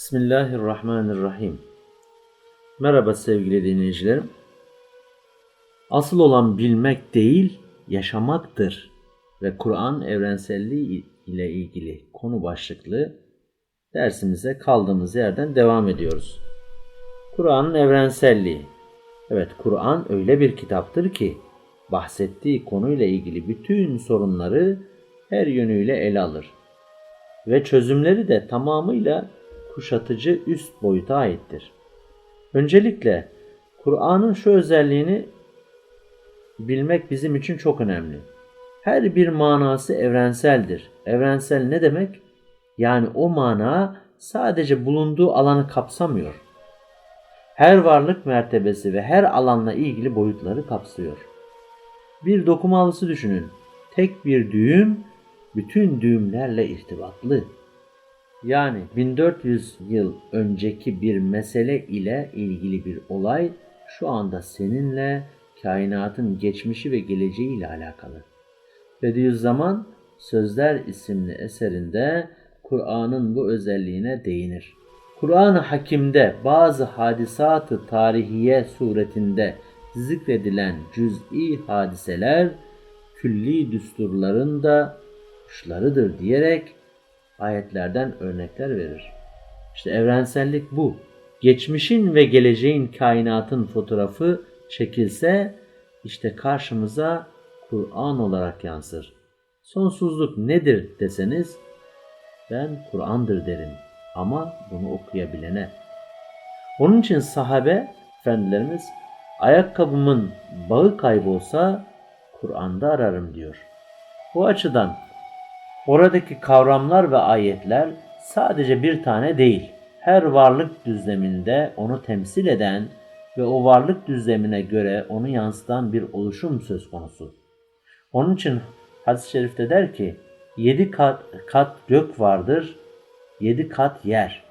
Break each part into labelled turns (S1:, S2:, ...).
S1: Bismillahirrahmanirrahim. Merhaba sevgili dinleyicilerim. Asıl olan bilmek değil, yaşamaktır ve Kur'an evrenselliği ile ilgili konu başlıklı dersimize kaldığımız yerden devam ediyoruz. Kur'an'ın evrenselliği. Evet, Kur'an öyle bir kitaptır ki bahsettiği konuyla ilgili bütün sorunları her yönüyle ele alır ve çözümleri de tamamıyla kuşatıcı üst boyuta aittir. Öncelikle Kur'an'ın şu özelliğini bilmek bizim için çok önemli. Her bir manası evrenseldir. Evrensel ne demek? Yani o mana sadece bulunduğu alanı kapsamıyor. Her varlık mertebesi ve her alanla ilgili boyutları kapsıyor. Bir dokumalısı düşünün. Tek bir düğüm bütün düğümlerle irtibatlı. Yani 1400 yıl önceki bir mesele ile ilgili bir olay şu anda seninle kainatın geçmişi ve geleceği ile alakalı. Bediüzzaman Sözler isimli eserinde Kur'an'ın bu özelliğine değinir. Kur'an-ı Hakim'de bazı hadisatı tarihiye suretinde zikredilen cüz'i hadiseler külli düsturların da kuşlarıdır diyerek ayetlerden örnekler verir. İşte evrensellik bu. Geçmişin ve geleceğin kainatın fotoğrafı çekilse işte karşımıza Kur'an olarak yansır. Sonsuzluk nedir deseniz ben Kur'an'dır derim ama bunu okuyabilene. Onun için sahabe efendilerimiz ayakkabımın bağı kaybolsa Kur'an'da ararım diyor. Bu açıdan Oradaki kavramlar ve ayetler sadece bir tane değil. Her varlık düzleminde onu temsil eden ve o varlık düzlemine göre onu yansıtan bir oluşum söz konusu. Onun için hadis-i şerifte der ki, yedi kat, kat gök vardır, yedi kat yer.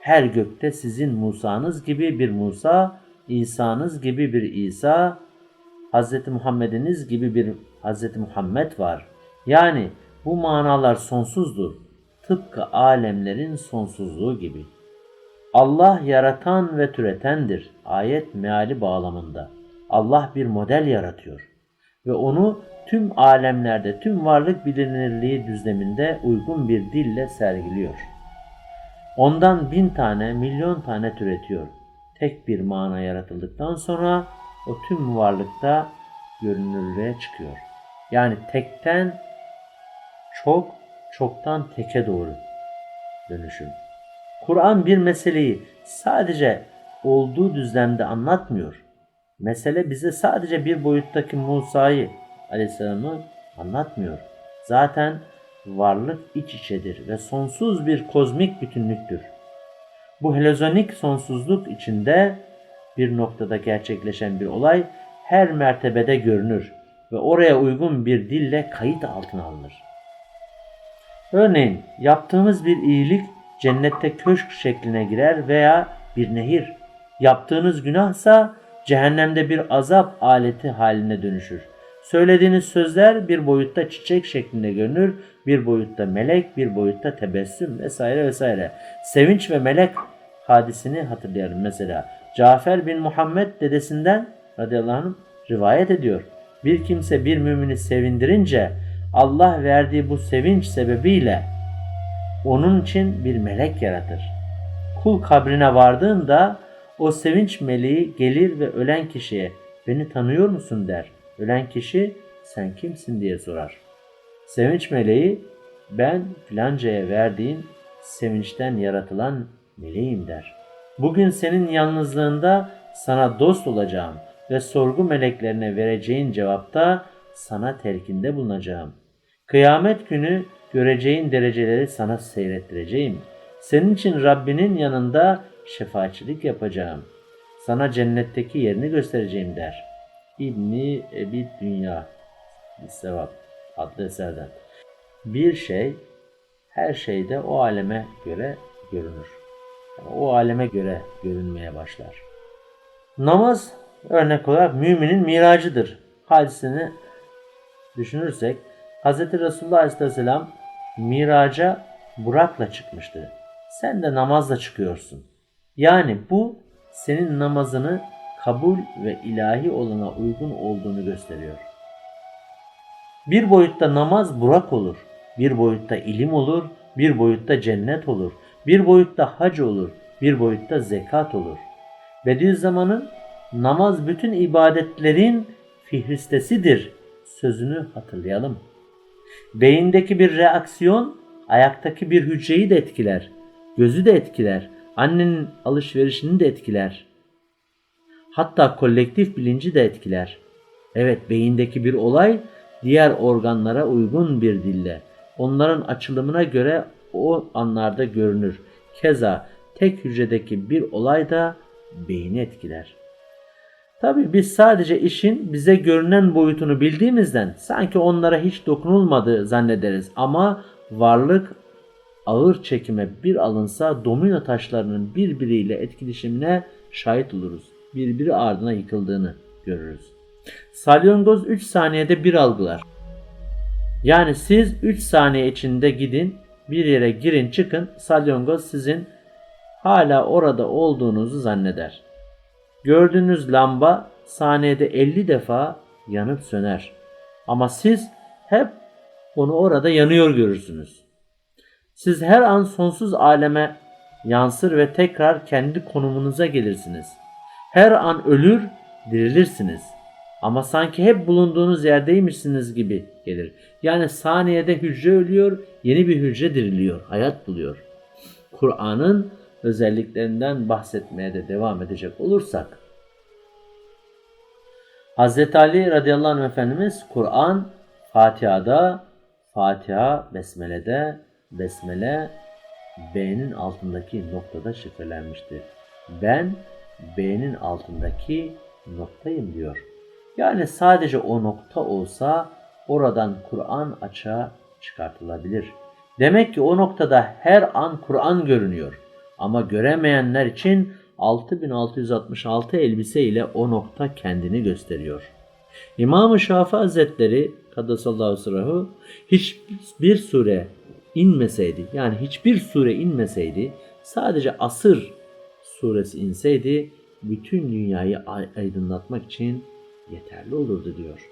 S1: Her gökte sizin Musa'nız gibi bir Musa, İsa'nız gibi bir İsa, Hz. Muhammed'iniz gibi bir Hz. Muhammed var. Yani bu manalar sonsuzdur. Tıpkı alemlerin sonsuzluğu gibi. Allah yaratan ve türetendir. Ayet meali bağlamında. Allah bir model yaratıyor ve onu tüm alemlerde, tüm varlık bilinirliği düzleminde uygun bir dille sergiliyor. Ondan bin tane, milyon tane türetiyor. Tek bir mana yaratıldıktan sonra o tüm varlıkta görünürlüğe çıkıyor. Yani tekten çok, çoktan teke doğru dönüşüm. Kur'an bir meseleyi sadece olduğu düzlemde anlatmıyor. Mesele bize sadece bir boyuttaki Musa'yı aleyhisselamı anlatmıyor. Zaten varlık iç içedir ve sonsuz bir kozmik bütünlüktür. Bu helozonik sonsuzluk içinde bir noktada gerçekleşen bir olay her mertebede görünür ve oraya uygun bir dille kayıt altına alınır. Örneğin yaptığımız bir iyilik cennette köşk şekline girer veya bir nehir. Yaptığınız günahsa cehennemde bir azap aleti haline dönüşür. Söylediğiniz sözler bir boyutta çiçek şeklinde görünür, bir boyutta melek, bir boyutta tebessüm vesaire vesaire. Sevinç ve melek hadisini hatırlayalım mesela. Cafer bin Muhammed dedesinden radıyallahu anh rivayet ediyor. Bir kimse bir mümini sevindirince Allah verdiği bu sevinç sebebiyle onun için bir melek yaratır. Kul kabrine vardığında o sevinç meleği gelir ve ölen kişiye beni tanıyor musun der. Ölen kişi sen kimsin diye sorar. Sevinç meleği ben filancaya verdiğin sevinçten yaratılan meleğim der. Bugün senin yalnızlığında sana dost olacağım ve sorgu meleklerine vereceğin cevapta sana terkinde bulunacağım.'' Kıyamet günü göreceğin dereceleri sana seyrettireceğim. Senin için Rabbinin yanında şefaatçilik yapacağım. Sana cennetteki yerini göstereceğim der. İbni Ebi Dünya Sevap adlı eserden. Bir şey her şeyde o aleme göre görünür. Yani o aleme göre görünmeye başlar. Namaz örnek olarak müminin miracıdır. Hadisini düşünürsek Hz. Resulullah Aleyhisselam miraca Burak'la çıkmıştı. Sen de namazla çıkıyorsun. Yani bu senin namazını kabul ve ilahi olana uygun olduğunu gösteriyor. Bir boyutta namaz Burak olur, bir boyutta ilim olur, bir boyutta cennet olur, bir boyutta hac olur, bir boyutta zekat olur. Bediüzzaman'ın namaz bütün ibadetlerin fihristesidir sözünü hatırlayalım. Beyindeki bir reaksiyon ayaktaki bir hücreyi de etkiler, gözü de etkiler, annenin alışverişini de etkiler. Hatta kolektif bilinci de etkiler. Evet beyindeki bir olay diğer organlara uygun bir dille, onların açılımına göre o anlarda görünür. Keza tek hücredeki bir olay da beyni etkiler. Tabi biz sadece işin bize görünen boyutunu bildiğimizden sanki onlara hiç dokunulmadığı zannederiz ama varlık ağır çekime bir alınsa domino taşlarının birbiriyle etkileşimine şahit oluruz. Birbiri ardına yıkıldığını görürüz. Salyangoz 3 saniyede bir algılar. Yani siz 3 saniye içinde gidin, bir yere girin çıkın, salyangoz sizin hala orada olduğunuzu zanneder. Gördüğünüz lamba saniyede 50 defa yanıp söner. Ama siz hep onu orada yanıyor görürsünüz. Siz her an sonsuz aleme yansır ve tekrar kendi konumunuza gelirsiniz. Her an ölür, dirilirsiniz. Ama sanki hep bulunduğunuz yerdeymişsiniz gibi gelir. Yani saniyede hücre ölüyor, yeni bir hücre diriliyor, hayat buluyor. Kur'an'ın özelliklerinden bahsetmeye de devam edecek olursak Hz. Ali radıyallahu anh Efendimiz Kur'an Fatiha'da Fatiha Besmele'de Besmele B'nin altındaki noktada şifrelenmiştir. Ben B'nin altındaki noktayım diyor. Yani sadece o nokta olsa oradan Kur'an açığa çıkartılabilir. Demek ki o noktada her an Kur'an görünüyor. Ama göremeyenler için 6666 elbise ile o nokta kendini gösteriyor. İmam-ı Şafii Hazretleri Kaddesallahu sırahı hiçbir sure inmeseydi yani hiçbir sure inmeseydi sadece asır suresi inseydi bütün dünyayı aydınlatmak için yeterli olurdu diyor.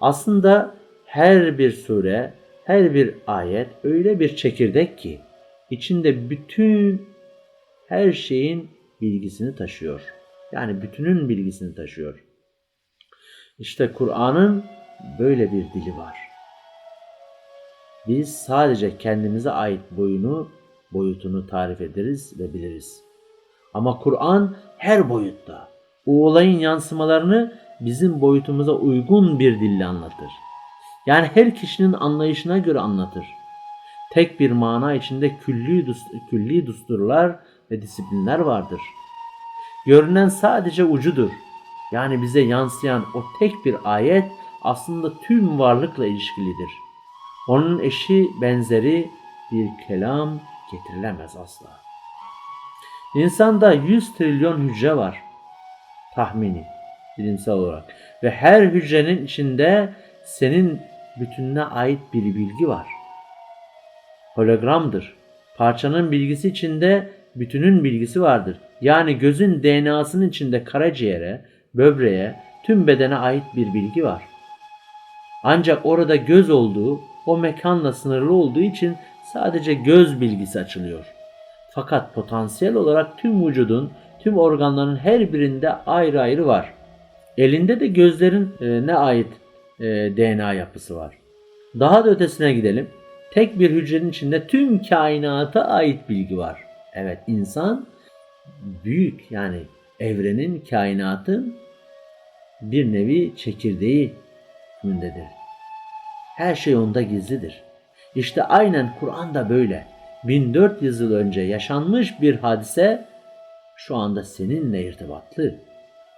S1: Aslında her bir sure, her bir ayet öyle bir çekirdek ki içinde bütün her şeyin bilgisini taşıyor. Yani bütünün bilgisini taşıyor. İşte Kur'an'ın böyle bir dili var. Biz sadece kendimize ait boyunu, boyutunu tarif ederiz ve biliriz. Ama Kur'an her boyutta o olayın yansımalarını bizim boyutumuza uygun bir dille anlatır. Yani her kişinin anlayışına göre anlatır. Tek bir mana içinde külli, külli düsturlar ve disiplinler vardır. Görünen sadece ucudur. Yani bize yansıyan o tek bir ayet aslında tüm varlıkla ilişkilidir. Onun eşi benzeri bir kelam getirilemez asla. İnsanda 100 trilyon hücre var tahmini bilimsel olarak ve her hücrenin içinde senin bütününe ait bir bilgi var. Hologramdır. Parçanın bilgisi içinde bütünün bilgisi vardır. Yani gözün DNA'sının içinde karaciğere, böbreğe, tüm bedene ait bir bilgi var. Ancak orada göz olduğu, o mekanla sınırlı olduğu için sadece göz bilgisi açılıyor. Fakat potansiyel olarak tüm vücudun, tüm organların her birinde ayrı ayrı var. Elinde de gözlerin e, ne ait e, DNA yapısı var. Daha da ötesine gidelim. Tek bir hücrenin içinde tüm kainata ait bilgi var. Evet insan büyük yani evrenin, kainatın bir nevi çekirdeği hükmündedir. Her şey onda gizlidir. İşte aynen Kur'an da böyle. 1400 yıl önce yaşanmış bir hadise şu anda seninle irtibatlı.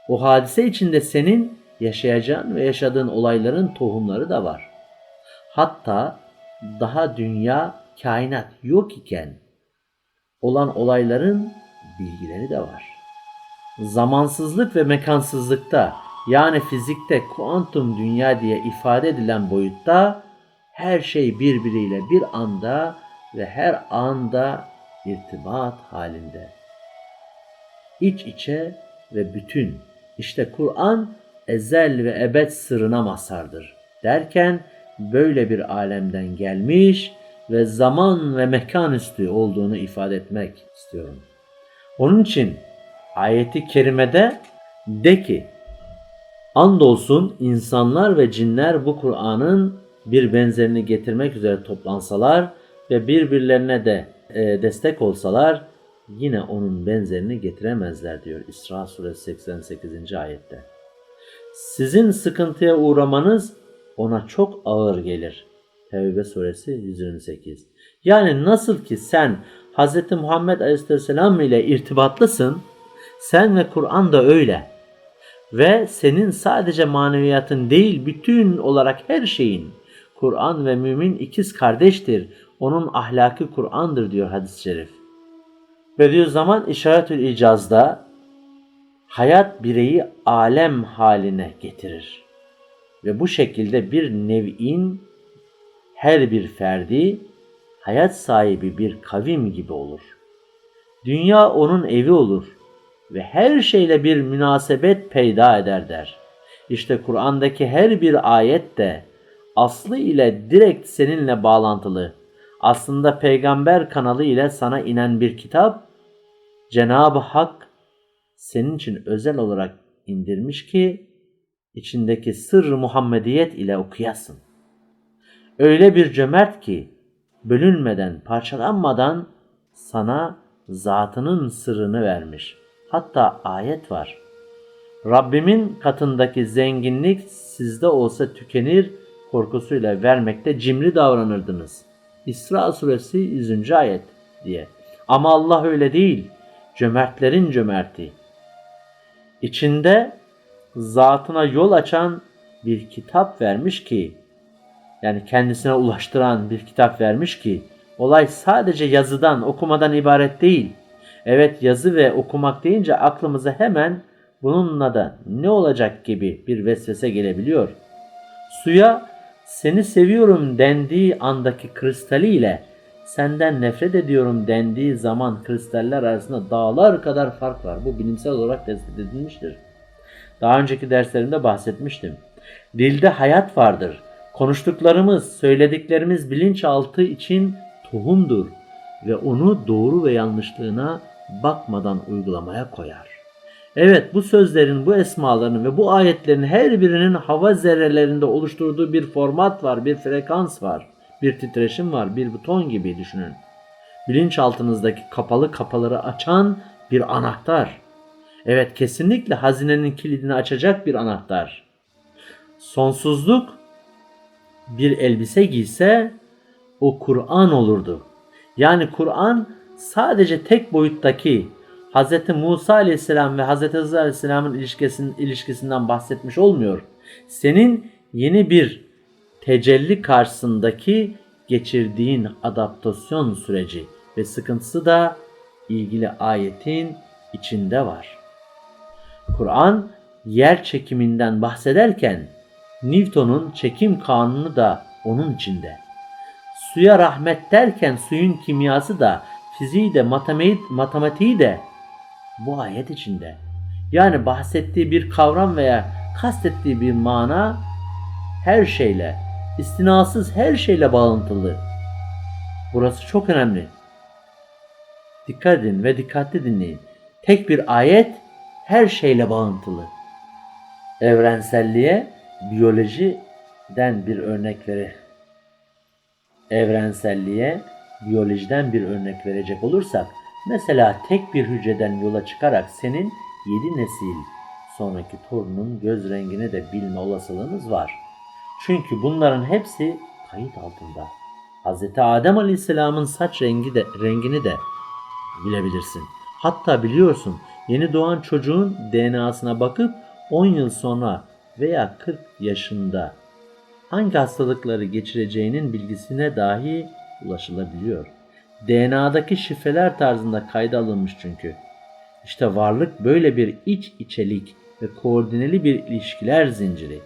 S1: O hadise içinde senin yaşayacağın ve yaşadığın olayların tohumları da var. Hatta daha dünya, kainat yok iken olan olayların bilgileri de var. Zamansızlık ve mekansızlıkta yani fizikte kuantum dünya diye ifade edilen boyutta her şey birbiriyle bir anda ve her anda irtibat halinde. İç içe ve bütün. İşte Kur'an ezel ve ebed sırrına mazhardır. Derken böyle bir alemden gelmiş ve zaman ve mekan üstü olduğunu ifade etmek istiyorum. Onun için ayeti kerimede de ki Andolsun insanlar ve cinler bu Kur'an'ın bir benzerini getirmek üzere toplansalar ve birbirlerine de e, destek olsalar yine onun benzerini getiremezler diyor İsra suresi 88. ayette. Sizin sıkıntıya uğramanız ona çok ağır gelir. Tevbe suresi 128. Yani nasıl ki sen Hz. Muhammed Aleyhisselam ile irtibatlısın, sen ve Kur'an da öyle. Ve senin sadece maneviyatın değil bütün olarak her şeyin. Kur'an ve mümin ikiz kardeştir. Onun ahlaki Kur'an'dır diyor hadis-i şerif. Bediüzzaman İşaretül İcaz'da hayat bireyi alem haline getirir. Ve bu şekilde bir nev'in her bir ferdi hayat sahibi bir kavim gibi olur. Dünya onun evi olur ve her şeyle bir münasebet peyda eder der. İşte Kur'an'daki her bir ayet de aslı ile direkt seninle bağlantılı. Aslında peygamber kanalı ile sana inen bir kitap Cenab-ı Hak senin için özel olarak indirmiş ki içindeki sır Muhammediyet ile okuyasın. Öyle bir cömert ki bölünmeden, parçalanmadan sana zatının sırrını vermiş. Hatta ayet var. Rabbimin katındaki zenginlik sizde olsa tükenir korkusuyla vermekte cimri davranırdınız. İsra suresi 100. ayet diye. Ama Allah öyle değil. Cömertlerin cömerti. İçinde zatına yol açan bir kitap vermiş ki yani kendisine ulaştıran bir kitap vermiş ki olay sadece yazıdan, okumadan ibaret değil. Evet yazı ve okumak deyince aklımıza hemen bununla da ne olacak gibi bir vesvese gelebiliyor. Suya seni seviyorum dendiği andaki kristaliyle senden nefret ediyorum dendiği zaman kristaller arasında dağlar kadar fark var. Bu bilimsel olarak tespit edilmiştir. Daha önceki derslerimde bahsetmiştim. Dilde hayat vardır. Konuştuklarımız, söylediklerimiz bilinçaltı için tohumdur ve onu doğru ve yanlışlığına bakmadan uygulamaya koyar. Evet bu sözlerin, bu esmaların ve bu ayetlerin her birinin hava zerrelerinde oluşturduğu bir format var, bir frekans var, bir titreşim var, bir buton gibi düşünün. Bilinçaltınızdaki kapalı kapıları açan bir anahtar. Evet kesinlikle hazinenin kilidini açacak bir anahtar. Sonsuzluk bir elbise giyse o Kur'an olurdu. Yani Kur'an sadece tek boyuttaki Hz. Musa aleyhisselam ve Hz. Hızır aleyhisselamın ilişkisinin, ilişkisinden bahsetmiş olmuyor. Senin yeni bir tecelli karşısındaki geçirdiğin adaptasyon süreci ve sıkıntısı da ilgili ayetin içinde var. Kur'an yer çekiminden bahsederken Newton'un çekim kanunu da onun içinde. Suya rahmet derken suyun kimyası da fiziği de matematiği de bu ayet içinde. Yani bahsettiği bir kavram veya kastettiği bir mana her şeyle, istinasız her şeyle bağlantılı. Burası çok önemli. Dikkat edin ve dikkatli dinleyin. Tek bir ayet her şeyle bağlantılı. Evrenselliğe biyolojiden bir örnek vere. Evrenselliğe biyolojiden bir örnek verecek olursak mesela tek bir hücreden yola çıkarak senin yedi nesil sonraki torunun göz rengini de bilme olasılığınız var. Çünkü bunların hepsi kayıt altında. Hz. Adem Aleyhisselam'ın saç rengi de rengini de bilebilirsin. Hatta biliyorsun yeni doğan çocuğun DNA'sına bakıp 10 yıl sonra veya 40 yaşında hangi hastalıkları geçireceğinin bilgisine dahi ulaşılabiliyor. DNA'daki şifreler tarzında kayda alınmış çünkü. İşte varlık böyle bir iç içelik ve koordineli bir ilişkiler zinciri.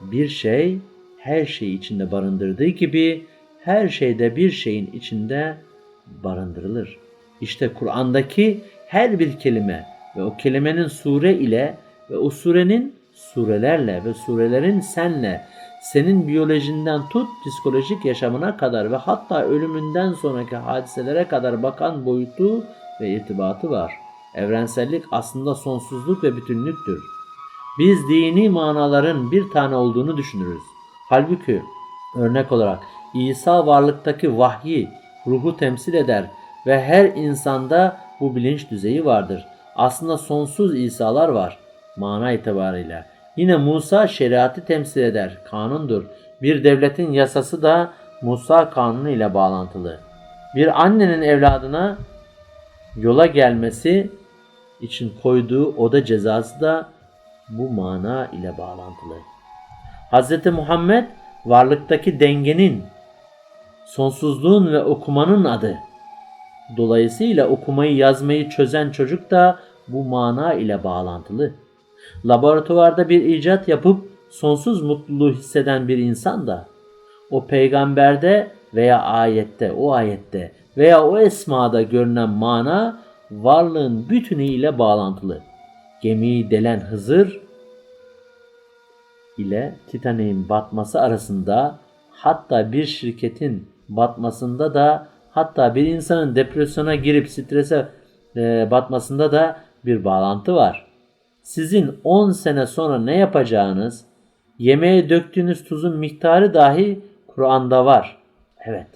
S1: Bir şey her şeyi içinde barındırdığı gibi her şeyde bir şeyin içinde barındırılır. İşte Kur'an'daki her bir kelime ve o kelimenin sure ile ve o surenin surelerle ve surelerin senle senin biyolojinden tut psikolojik yaşamına kadar ve hatta ölümünden sonraki hadiselere kadar bakan boyutu ve irtibatı var. Evrensellik aslında sonsuzluk ve bütünlüktür. Biz dini manaların bir tane olduğunu düşünürüz. Halbuki örnek olarak İsa varlıktaki vahyi, ruhu temsil eder ve her insanda bu bilinç düzeyi vardır. Aslında sonsuz İsa'lar var mana itibarıyla. Yine Musa şeriatı temsil eder, kanundur. Bir devletin yasası da Musa kanunu ile bağlantılı. Bir annenin evladına yola gelmesi için koyduğu oda cezası da bu mana ile bağlantılı. Hz. Muhammed varlıktaki dengenin, sonsuzluğun ve okumanın adı. Dolayısıyla okumayı yazmayı çözen çocuk da bu mana ile bağlantılı. Laboratuvarda bir icat yapıp sonsuz mutluluğu hisseden bir insan da o peygamberde veya ayette, o ayette veya o esmada görünen mana varlığın bütünüyle bağlantılı. Gemiyi delen Hızır ile Titanik'in batması arasında hatta bir şirketin batmasında da hatta bir insanın depresyona girip strese e, batmasında da bir bağlantı var. Sizin 10 sene sonra ne yapacağınız, yemeğe döktüğünüz tuzun miktarı dahi Kur'an'da var. Evet.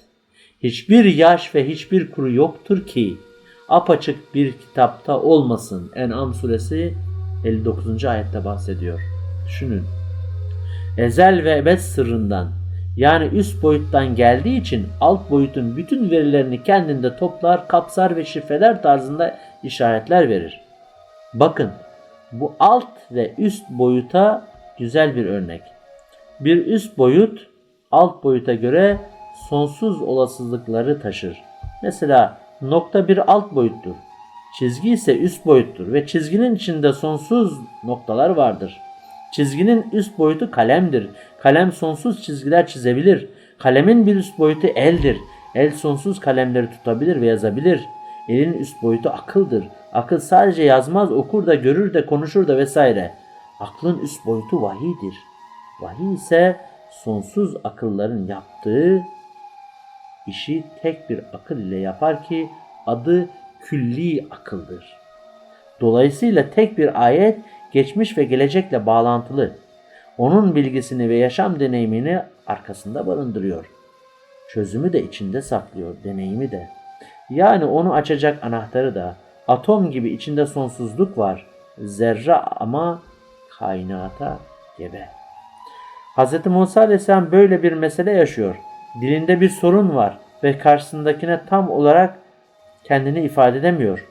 S1: Hiçbir yaş ve hiçbir kuru yoktur ki apaçık bir kitapta olmasın. En'am suresi 59. ayette bahsediyor. Düşünün. Ezel ve ebed sırrından yani üst boyuttan geldiği için alt boyutun bütün verilerini kendinde toplar, kapsar ve şifreler tarzında işaretler verir. Bakın bu alt ve üst boyuta güzel bir örnek. Bir üst boyut alt boyuta göre sonsuz olasılıkları taşır. Mesela nokta bir alt boyuttur. Çizgi ise üst boyuttur ve çizginin içinde sonsuz noktalar vardır. Çizginin üst boyutu kalemdir. Kalem sonsuz çizgiler çizebilir. Kalemin bir üst boyutu eldir. El sonsuz kalemleri tutabilir ve yazabilir. Elin üst boyutu akıldır. Akıl sadece yazmaz, okur da, görür de, konuşur da vesaire. Aklın üst boyutu vahidir. Vahiy ise sonsuz akılların yaptığı işi tek bir akıl ile yapar ki adı külli akıldır. Dolayısıyla tek bir ayet geçmiş ve gelecekle bağlantılı. Onun bilgisini ve yaşam deneyimini arkasında barındırıyor. Çözümü de içinde saklıyor, deneyimi de. Yani onu açacak anahtarı da atom gibi içinde sonsuzluk var. Zerre ama kainata gebe. Hz. Musa Aleyhisselam böyle bir mesele yaşıyor. Dilinde bir sorun var ve karşısındakine tam olarak kendini ifade edemiyor.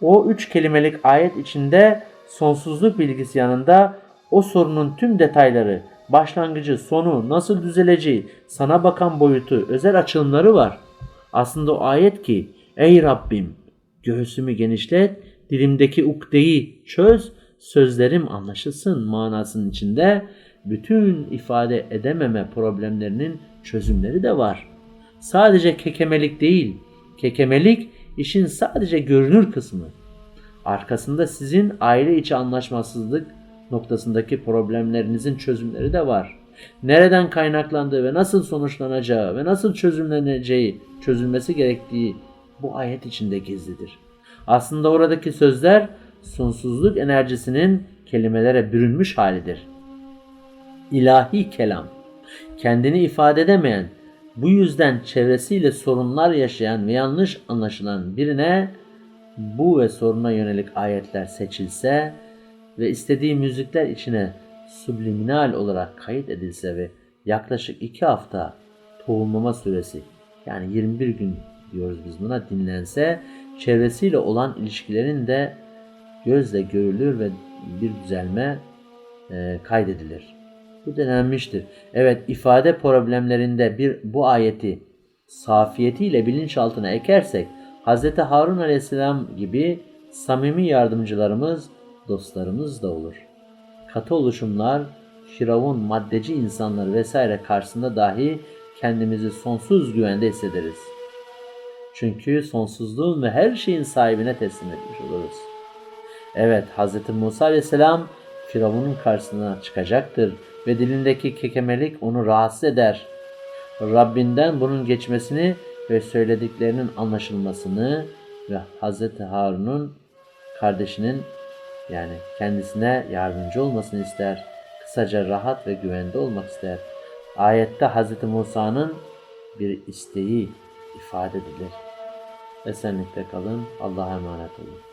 S1: O üç kelimelik ayet içinde sonsuzluk bilgisi yanında o sorunun tüm detayları, başlangıcı, sonu, nasıl düzeleceği, sana bakan boyutu, özel açılımları var. Aslında o ayet ki ey Rabbim göğsümü genişlet, dilimdeki ukdeyi çöz, sözlerim anlaşılsın manasının içinde bütün ifade edememe problemlerinin çözümleri de var. Sadece kekemelik değil, kekemelik işin sadece görünür kısmı. Arkasında sizin aile içi anlaşmazsızlık noktasındaki problemlerinizin çözümleri de var. Nereden kaynaklandığı ve nasıl sonuçlanacağı ve nasıl çözümleneceği, çözülmesi gerektiği bu ayet içinde gizlidir. Aslında oradaki sözler sonsuzluk enerjisinin kelimelere bürünmüş halidir. İlahi kelam, kendini ifade edemeyen, bu yüzden çevresiyle sorunlar yaşayan ve yanlış anlaşılan birine bu ve soruna yönelik ayetler seçilse ve istediği müzikler içine subliminal olarak kayıt edilse ve yaklaşık iki hafta tohumlama süresi yani 21 gün diyoruz biz buna dinlense çevresiyle olan ilişkilerin de gözle görülür ve bir düzelme e, kaydedilir. Bu denenmiştir. Evet ifade problemlerinde bir bu ayeti safiyetiyle bilinçaltına ekersek Hz. Harun aleyhisselam gibi samimi yardımcılarımız, dostlarımız da olur. Katı oluşumlar, firavun, maddeci insanlar vesaire karşısında dahi kendimizi sonsuz güvende hissederiz. Çünkü sonsuzluğun ve her şeyin sahibine teslim etmiş oluruz. Evet, Hz. Musa aleyhisselam Firavun'un karşısına çıkacaktır ve dilindeki kekemelik onu rahatsız eder. Rabbinden bunun geçmesini ve söylediklerinin anlaşılmasını ve Hz. Harun'un kardeşinin yani kendisine yardımcı olmasını ister. Kısaca rahat ve güvende olmak ister. Ayette Hz. Musa'nın bir isteği ifade edilir. Esenlikte kalın. Allah'a emanet olun.